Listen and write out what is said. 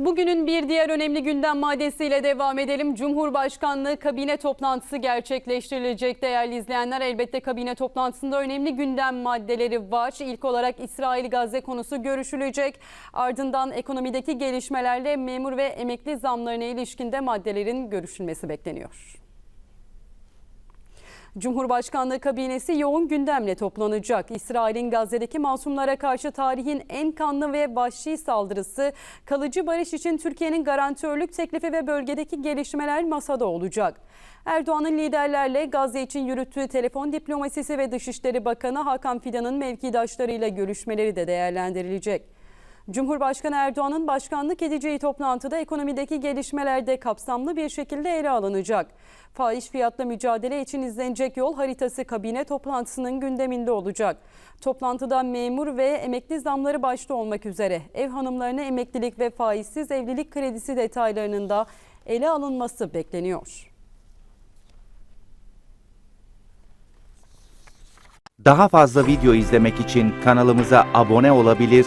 Bugünün bir diğer önemli gündem maddesiyle devam edelim. Cumhurbaşkanlığı kabine toplantısı gerçekleştirilecek değerli izleyenler. Elbette kabine toplantısında önemli gündem maddeleri var. İlk olarak İsrail-Gazze konusu görüşülecek. Ardından ekonomideki gelişmelerle memur ve emekli zamlarına ilişkinde maddelerin görüşülmesi bekleniyor. Cumhurbaşkanlığı kabinesi yoğun gündemle toplanacak. İsrail'in Gazze'deki masumlara karşı tarihin en kanlı ve vahşi saldırısı, kalıcı barış için Türkiye'nin garantörlük teklifi ve bölgedeki gelişmeler masada olacak. Erdoğan'ın liderlerle Gazze için yürüttüğü telefon diplomasisi ve Dışişleri Bakanı Hakan Fidan'ın mevkidaşlarıyla görüşmeleri de değerlendirilecek. Cumhurbaşkanı Erdoğan'ın başkanlık edeceği toplantıda ekonomideki gelişmelerde kapsamlı bir şekilde ele alınacak. Fahiş fiyatla mücadele için izlenecek yol haritası kabine toplantısının gündeminde olacak. Toplantıda memur ve emekli zamları başta olmak üzere ev hanımlarına emeklilik ve faizsiz evlilik kredisi detaylarının da ele alınması bekleniyor. Daha fazla video izlemek için kanalımıza abone olabilir,